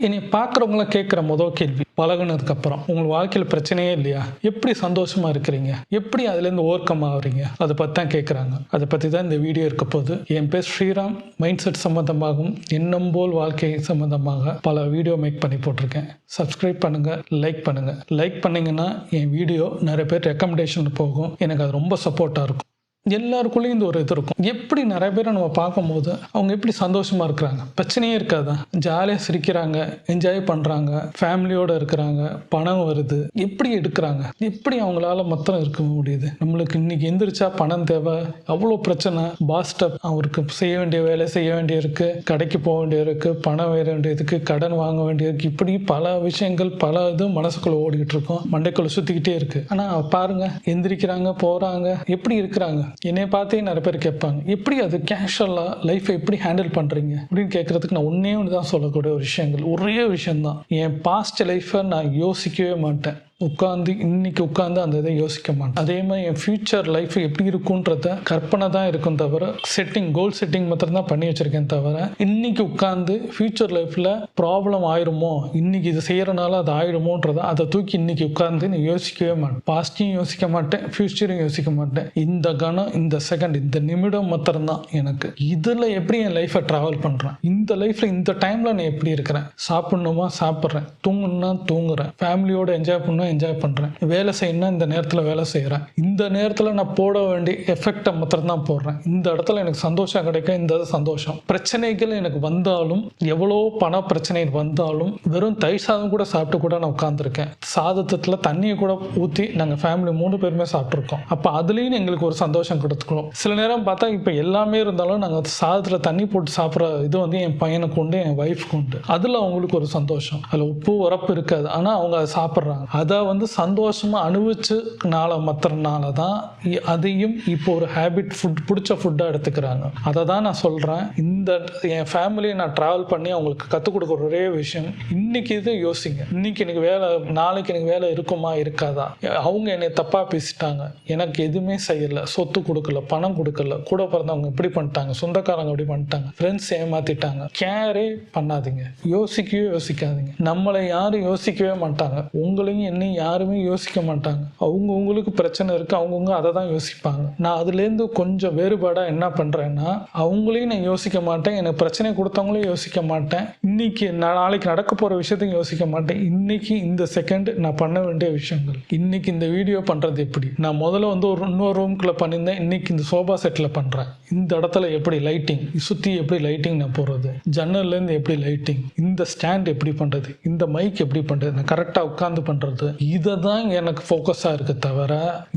இனி பார்க்குறவங்கள கேட்குற முதல் கேள்வி பழகுனதுக்கு அப்புறம் உங்கள் வாழ்க்கையில் பிரச்சனையே இல்லையா? எப்படி சந்தோஷமா இருக்கிறீங்க? எப்படி அதுலேருந்து ஓவர் கம் ஆகுறீங்க? அதை பற்றி தான் கேட்குறாங்க. அதை பற்றி தான் இந்த வீடியோ இருக்க போது என் பேர் ஸ்ரீராம். மைண்ட் செட் சம்மந்தமாகவும் எண்ணம் போல் வாழ்க்கை சம்மந்தமாக பல வீடியோ மேக் பண்ணி போட்டிருக்கேன். சப்ஸ்கிரைப் பண்ணுங்கள் லைக் பண்ணுங்கள் லைக் பண்ணிங்கன்னா என் வீடியோ நிறைய பேர் ரெக்கமெண்டேஷன் போகும். எனக்கு அது ரொம்ப சப்போர்ட்டாக இருக்கும். எல்லாருக்குள்ளேயும் இந்த ஒரு இது இருக்கும். எப்படி நிறைய பேரை நம்ம பார்க்கும்போது அவங்க எப்படி சந்தோஷமாக இருக்கிறாங்க? பிரச்சனையே இருக்காதா? ஜாலியாக சிரிக்கிறாங்க என்ஜாய் பண்ணுறாங்க ஃபேமிலியோட இருக்கிறாங்க பணம் வருது. எப்படி எடுக்கிறாங்க? எப்படி அவங்களால மொத்தம் இருக்க முடியுது? நம்மளுக்கு இன்னைக்கு எந்திரிச்சா பணம் தேவை அவ்வளோ பிரச்சனை. பாஸ்டப் அவருக்கு செய்ய வேண்டிய வேலை செய்ய வேண்டியிருக்கு கடைக்கு போக வேண்டியிருக்கு பணம் வேற வேண்டியதுக்கு கடன் வாங்க வேண்டியிருக்கு. இப்படி பல விஷயங்கள் பல இது மனசுக்குள்ளே ஓடிக்கிட்டு இருக்கோம். மண்டைக்குள்ளே சுற்றிக்கிட்டே இருக்கு. ஆனால் பாருங்க எந்திரிக்கிறாங்க போகிறாங்க எப்படி இருக்கிறாங்க? என்னை பார்த்தே நிறைய பேர் கேட்பாங்க எப்படி அது கேஷுவலாக லைஃப்பை எப்படி ஹேண்டில் பண்ணுறீங்க அப்படின்னு கேட்கறதுக்கு நான் ஒன்றே ஒன்று தான் சொல்லக்கூடிய ஒரு விஷயங்கள். ஒரே விஷயம்தான். என் பாஸ்ட் லைஃப்பை நான் யோசிக்கவே மாட்டேன். உட்காந்து இன்னைக்கு உட்காந்து அந்த இதை யோசிக்க மாட்டேன். அதே மாதிரி என் ஃபியூச்சர் லைஃப் எப்படி இருக்குன்றத கற்பனை தான் இருக்கும் தவிர செட்டிங் கோல் செட்டிங் மாத்திரம் தான் பண்ணி வச்சிருக்கேன் தவிர இன்னைக்கு உட்காந்து ஃபியூச்சர் லைஃப்ல ப்ராப்ளம் ஆயிருமோ இன்னைக்கு இது செய்யறனால அது ஆயிடுமோன்றத அதை தூக்கி இன்னைக்கு உட்காந்து நீ யோசிக்கவே மாட்டேன். பாஸ்டையும் யோசிக்க மாட்டேன் ஃபியூச்சரையும் யோசிக்க மாட்டேன். இந்த கணம் இந்த செகண்ட் இந்த நிமிடம் மாத்திரம்தான் எனக்கு. இதுல எப்படி என் லைஃப்பை டிராவல் பண்றேன்? இந்த லைஃப்ல இந்த டைம்ல நான் எப்படி இருக்கிறேன்? சாப்பிடணுமா? சாப்பிட்றேன். தூங்கணும்னா தூங்குறேன். ஃபேமிலியோட என்ஜாய் பண்ண பண்ணணும் என்ஜாய் பண்ணுறேன் வேலை செய்யணும்னா இந்த நேரத்தில் வேலை செய்கிறேன் இந்த நேரத்தில் நான் போட வேண்டிய எஃபெக்டை மாத்திரம் தான் போடுறேன். இந்த இடத்துல எனக்கு சந்தோஷம் கிடைக்கும் இந்த சந்தோஷம். பிரச்சனைகள் எனக்கு வந்தாலும் எவ்வளோ பண பிரச்சனை வந்தாலும் வெறும் தயிர் சாதம் கூட சாப்பிட்டு கூட நான் உட்காந்துருக்கேன் சாதத்தில் தண்ணியை கூட ஊற்றி நாங்கள் ஃபேமிலி மூணு பேருமே சாப்பிட்ருக்கோம் அப்போ அதுலேயும் எங்களுக்கு ஒரு சந்தோஷம் கொடுத்துக்கணும் சில நேரம் பார்த்தா இப்போ எல்லாமே இருந்தாலும் நாங்கள் சாதத்தில் தண்ணி போட்டு சாப்பிட்ற இது வந்து என் பையனுக்கு உண்டு என் ஒய்ஃப்க்கு உண்டு அதில் அவங்களுக்கு ஒரு சந்தோஷம். அதில் உப்பு உரப்பு இருக்காது. ஆனால் அவங்க அதை சாப்பிட்றாங்க. அதை அதை வந்து சந்தோஷமாக அனுபவிச்சுனால மற்றனால தான் அதையும் இப்போ ஒரு ஹேபிட் ஃபுட் பிடிச்ச ஃபுட்டாக எடுத்துக்கிறாங்க. அதை தான் நான் சொல்கிறேன் இந்த என் ஃபேமிலியை நான் ட்ராவல் பண்ணி அவங்களுக்கு கற்றுக் கொடுக்குற ஒரே விஷயம் இன்னைக்கு இது யோசிங்க. இன்னைக்கு எனக்கு வேலை நாளைக்கு எனக்கு வேலை இருக்குமா இருக்காதா? அவங்க என்னை தப்பாக பேசிட்டாங்க. எனக்கு எதுவுமே செய்யல. சொத்து கொடுக்கல பணம் கொடுக்கல. கூட பிறந்தவங்க இப்படி பண்ணிட்டாங்க. சொந்தக்காரங்க இப்படி பண்ணிட்டாங்க. ஃப்ரெண்ட்ஸ் ஏமாத்திட்டாங்க. கேரே பண்ணாதீங்க. யோசிக்கவே யோசிக்காதீங்க. நம்மளை யாரும் யோசிக்கவே மாட்டாங்க. உங்களையும் என்னையும் யாருமே யோசிக்க மாட்டாங்க. அவங்கவுங்களுக்கு பிரச்சனை இருக்கு அவங்கவுங்க அதை தான் யோசிப்பாங்க. நான் அதுலேருந்து கொஞ்சம் வேறுபாடாக என்ன பண்ணுறேன்னா அவங்களையும் நான் யோசிக்க மாட்டேன். எனக்கு பிரச்சனை கொடுத்தவங்களையும் யோசிக்க மாட்டேன். இன்னைக்கு நான் நாளைக்கு நடக்க போகிற விஷயத்தையும் யோசிக்க மாட்டேன். இன்னைக்கு இந்த செகண்ட் நான் பண்ண வேண்டிய விஷயங்கள். இன்னைக்கு இந்த வீடியோ பண்ணுறது எப்படி? நான் முதல்ல வந்து ஒரு இன்னொரு ரூம்குள்ளே பண்ணியிருந்தேன். இன்னைக்கு இந்த சோபா செட்டில் பண்ணுறேன் இந்த இடத்துல எப்படி லைட்டிங் சுற்றி எப்படி லைட்டிங் நான் போடுறது ஜன்னல்லேருந்து எப்படி லைட்டிங் இந்த ஸ்டாண்ட் எப்படி பண்ணுறது இந்த மைக் எப்படி பண்ணுறது நான் கரெக்டாக உட்காந்து பண்ணுறது இதை தான் எனக்கு ஃபோக்கஸாக இருக்க தவிர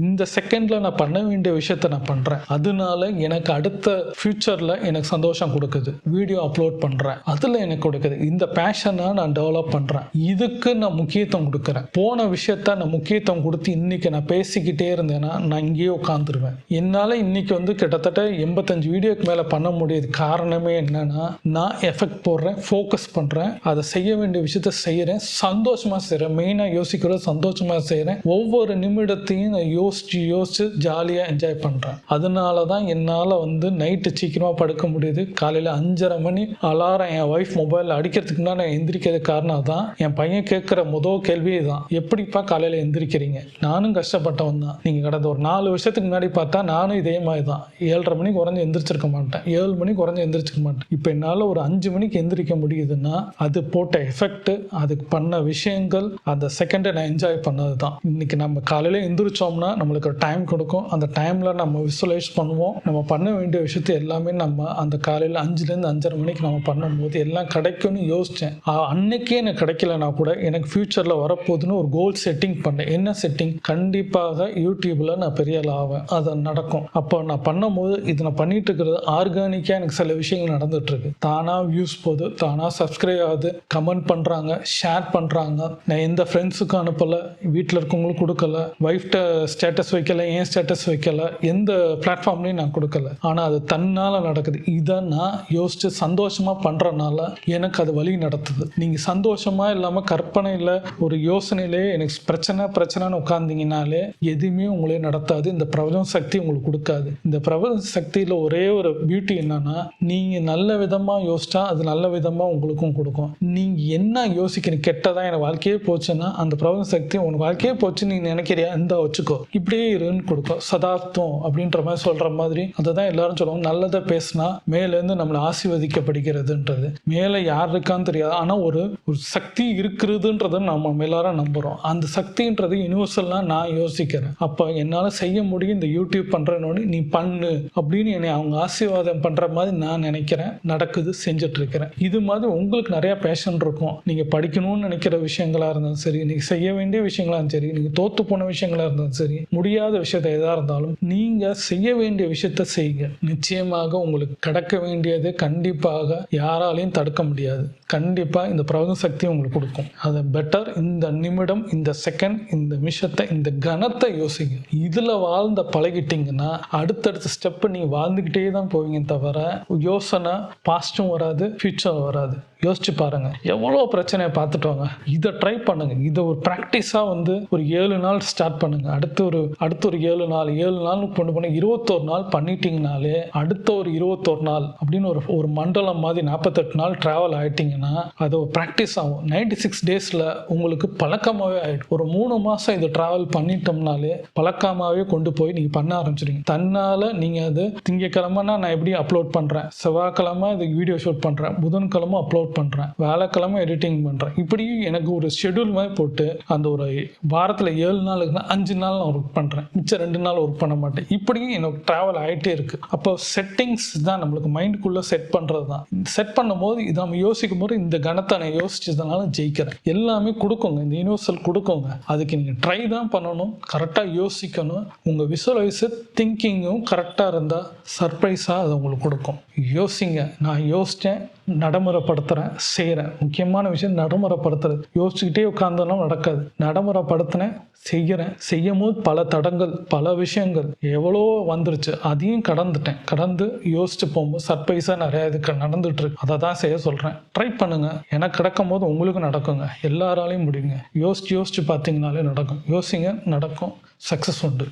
இந்த செகண்டில் நான் பண்ண வேண்டிய விஷயத்த நான் பண்ணுறேன் அதனால எனக்கு அடுத்த ஃப்யூச்சரில் எனக்கு சந்தோஷம் கொடுக்குது. வீடியோ அப்லோட் பண்ணுறேன் அதில் எனக்கு கொடுக்குது. இந்த பேஷனை நான் டெவலப் பண்ணுறேன் இதுக்கு நான் முக்கியத்துவம் கொடுக்குறேன். போன விஷயத்த நான் முக்கியத்துவம் கொடுத்து இன்னைக்கு நான் பேசிக்கிட்டே இருந்தேன்னா நான் இங்கேயே உட்காந்துருவேன் என்னால் இன்னைக்கு வந்து கிட்டத்தட்ட எண்பத்தஞ்சு வீடியோக்கு மேலே பண்ண முடியாது காரணமே என்னன்னா நான் எஃபெக்ட் போடுறேன் ஃபோக்கஸ் பண்ணுறேன் அதை செய்ய வேண்டிய விஷயத்த செய்கிறேன் சந்தோஷமாக செய்கிறேன் மெயினாக யோசிக்கிறது சந்தோஷமாக செய்கிறேன் ஒவ்வொரு நிமிடத்தையும் நான் யோசிச்சு யோசித்து ஜாலியாக என்ஜாய் பண்ணுறேன் அதனால தான் என்னால் வந்து நைட்டு சீக்கிரமாக படுக்க முடியுது. காலையில் அஞ்சரை மணி அலாரம் என் ஒய்ஃப் மொபைலில் அடிக்கிறதுக்கு நான் எந்திரிக்கிறது காரணம் தான் என் பையன் கேட்குற முதல் கேள்வியே தான் எப்படிப்பா காலையில் எந்திரிக்கிறீங்க? நானும் கஷ்டப்பட்டவன் தான். நீங்கள் கடந்த ஒரு நாலு வருஷத்துக்கு முன்னாடி பார்த்தா நானும் இதே மாதிரி தான். ஏழரை மணிக்கு குறைஞ்சி எந்திரிச்சிருக்க மாட்டேன். ஏழு மணிக்கு குறைஞ்சி எந்திரிச்சிருக்க மாட்டேன். இப்போ என்னால் ஒரு அஞ்சு மணிக்கு எந்திரிக்க முடியுதுன்னா அது போட்ட எஃபெக்ட் அதுக்கு பண்ண விஷயங்கள் அந்த செகண்டை நான் என்ஜாய் பண்ணது தான் இன்னைக்கு நம்ம காலையில் எந்திரிச்சோம்னா நம்மளுக்கு ஒரு டைம் கொடுக்கும். அந்த டைமில் நம்ம விசுவலைஸ் பண்ணுவோம். நம்ம பண்ண வேண்டிய விஷயத்தை எல்லாமே நம்ம அந்த காலையில் அஞ்சுலேருந்து அஞ்சரை மணிக்கு நம்ம பண்ணும்போது எல்லாம் கிடைக்கும்னு யோசித்தேன் அன்னைக்கே எனக்கு கிடைக்கலனா கூட எனக்கு ஃப்யூச்சரில் வரப்போகுதுன்னு ஒரு கோல் செட்டிங் பண்ணேன். என்ன செட்டிங் கண்டிப்பாக யூடியூப்பில் நான் பெரிய லாவேன் ஆவேன். அது நடக்கும். அப்போ நான் பண்ணும்போது இதை நான் பண்ணிட்டு இருக்கிறது ஆர்கானிக்காக எனக்கு சில விஷயங்கள் நடந்துட்டு இருக்கு தானாக வியூஸ் போகுது. தானாக சப்ஸ்கிரைப் ஆகுது. கமெண்ட் பண்ணுறாங்க ஷேர் பண்ணுறாங்க நான் எந்த ஃப்ரெண்ட்ஸுக்கும் அனுப்பல. அனுப்பலை வீட்டில் இருக்கவங்களும் கொடுக்கல ஒய்ஃப்ட்ட ஸ்டேட்டஸ் வைக்கல ஏன் ஸ்டேட்டஸ் வைக்கல எந்த பிளாட்ஃபார்ம்லையும் நான் கொடுக்கல. ஆனால் அது தன்னால் நடக்குது. இதை நான் யோசிச்சு சந்தோஷமாக பண்ணுறனால எனக்கு அது வழி நடத்துது. நீங்கள் சந்தோஷமாக இல்லாமல் கற்பனையில் ஒரு யோசனையிலே எனக்கு பிரச்சனை பிரச்சனைன்னு உட்காந்தீங்கனாலே எதுவுமே உங்களே நடத்தாது. இந்த பிரபஞ்ச சக்தி உங்களுக்கு கொடுக்காது. இந்த பிரபஞ்ச சக்தியில் ஒரே ஒரு பியூட்டி என்னன்னா நீங்கள் நல்ல விதமாக யோசிச்சா அது நல்ல விதமாக உங்களுக்கும் கொடுக்கும். நீங்கள் என்ன யோசிக்கிறீங்க கெட்டதா என் வாழ்க்கையே போச்சுன்னா அந்த பிரபஞ்ச சக்தி உனக்கு வாழ்க்கையே போச்சு நீ நினைக்கிறியா? இந்த வச்சுக்கோ. இப்படியே இருன்னு கொடுக்கும் சதாப்தம் அப்படின்ற மாதிரி சொல்கிற மாதிரி அதை தான் எல்லாரும் சொல்லுவாங்க. நல்லதை பேசினா மேலேருந்து நம்மளை ஆசிர்வதிக்கப்படுகிறதுன்றது. மேலே யார் இருக்கான்னு தெரியாது. ஆனால் ஒரு ஒரு சக்தி இருக்கிறதுன்றதை நம்ம எல்லாரும் நம்புகிறோம் அந்த சக்தின்றது யூனிவர்சல்லாம் நான் யோசிக்கிறேன். அப்போ என்னால் செய்ய முடியும் இந்த யூடியூப் பண்ணுறேன்னு நீ பண்ணு அப்படின்னு என்னை அவங்க ஆசீர்வாதம் பண்ணுற மாதிரி நான் நினைக்கிறேன். நடக்குது செஞ்சுட்டு இருக்கிறேன் இது மாதிரி உங்களுக்கு நிறைய பேஷன் இருக்கும். நீங்கள் படிக்கணும்னு நினைக்கிற விஷயங்களா இருந்தாலும் சரி நீங்கள் செய்ய வேண்டிய விஷயங்களா சரி நீங்கள் தோத்து போன விஷயங்களா இருந்தாலும் சரி முடியாத விஷயத்த எதா இருந்தாலும் நீங்கள் செய்ய வேண்டிய விஷயத்த செய்யுங்க. நிச்சயமாக உங்களுக்கு கடக்க வேண்டியது கண்டிப்பாக யாராலையும் தடுக்க முடியாது. கண்டிப்பாக இந்த பிரபஞ்ச சக்தி உங்களுக்கு கொடுக்கும். அதை பெட்டர் இந்த நிமிடம் இந்த செகண்ட் இந்த நிமிஷத்தை இந்த கணத்தை யோசிங்க. இதில் வாழ்ந்த பழகிட்டீங்கன்னா அடுத்தடுத்த ஸ்டெப்பு நீங்கள் வாழ்ந்துக்கிட்டே தான் போவீங்க தவிர யோசனை பாஸ்ட்டும் வராது ஃபியூச்சரும் வராது. யோசிச்சு பாருங்க. எவ்வளோ பிரச்சனையை பார்த்துட்டோங்க இதை ட்ரை பண்ணுங்க. இதை ஒரு ப்ராக்டிஸாக வந்து ஒரு ஏழு நாள் ஸ்டார்ட் பண்ணுங்கள் அடுத்து ஒரு அடுத்த ஒரு ஏழு நாள் ஏழு நாள் கொண்டு போன இருபத்தோரு நாள் பண்ணிட்டீங்கனாலே அடுத்த ஒரு இருபத்தோரு நாள் அப்படின்னு ஒரு ஒரு மண்டலம் மாதிரி நாற்பத்தெட்டு நாள் ட்ராவல் ஆகிட்டிங்கன்னா அது ஒரு ப்ராக்டிஸ் ஆகும். நைன்டி சிக்ஸ் டேஸில் உங்களுக்கு பழக்கமாகவே ஆகிடும் ஒரு மூணு மாதம் இதை ட்ராவல் பண்ணிட்டோம்னாலே பழக்கமாகவே கொண்டு போய் நீங்கள் பண்ண ஆரம்பிச்சிடுங்க தன்னால் நீங்கள் அது திங்கக்கிழமைனா நான் எப்படி அப்லோட் பண்ணுறேன் செவ்வாய்க்கிழமை இது வீடியோ ஷூட் பண்ணுறேன் புதன்கிழமை அப்லோட் பண்ணுறேன் வேலைக்கிழமை எடிட்டிங் பண்ணுறேன் இப்படி எனக்கு ஒரு ஷெட்யூல் மாதிரி போட்டு அந்த ஒரு வாரத்தில் ஏழு நாளுக்குனா அஞ்சு நாள் நான் ஒர்க் பண்ணுறேன் மிச்சம் ரெண்டு நாள் ஒர்க் பண்ண மாட்டேன். இப்படியும் எனக்கு ட்ராவல் ஆகிட்டே இருக்குது அப்போ செட்டிங்ஸ் தான் நம்மளுக்கு மைண்டுக்குள்ளே செட் பண்ணுறது தான் செட் பண்ணும்போது இது நம்ம யோசிக்கும் போது இந்த கணத்தை நான் யோசிச்சதுனால ஜெயிக்கிறேன். எல்லாமே கொடுக்குங்க. இந்த யூனிவர்சல் கொடுக்குங்க. அதுக்கு நீங்கள் ட்ரை தான் பண்ணணும். கரெக்டாக யோசிக்கணும். உங்கள் விசுவலைஸ் திங்கிங்கும் கரெக்டாக இருந்தால் சர்ப்ரைஸாக அது உங்களுக்கு கொடுக்கும். யோசிங்க. நான் யோசித்தேன் நடைமுறைப்படுத்துகிறேன் செய்கிறேன் முக்கியமான விஷயம் நடைமுறைப்படுத்துறது. யோசிச்சுக்கிட்டே உட்காந்துலாம் நடக்காது. நடைமுறைப்படுத்தினேன் செய்கிறேன். செய்யும் போது பல தடங்கள் பல விஷயங்கள் எவ்வளோ வந்துருச்சு அதையும் கடந்துட்டேன். கடந்து யோசிச்சு போகும்போது சர்ப்ரைஸாக நிறைய இதுக்கு நடந்துட்டு இருக்கு அதை தான் செய்ய சொல்கிறேன் ட்ரை பண்ணுங்க. எனக்கு கிடக்கும் போது உங்களுக்கும் நடக்குங்க. எல்லாராலையும் முடியுங்க. யோசிச்சு யோசிச்சு பார்த்தீங்கனாலே நடக்கும். யோசிங்க நடக்கும். சக்ஸஸ் உண்டு.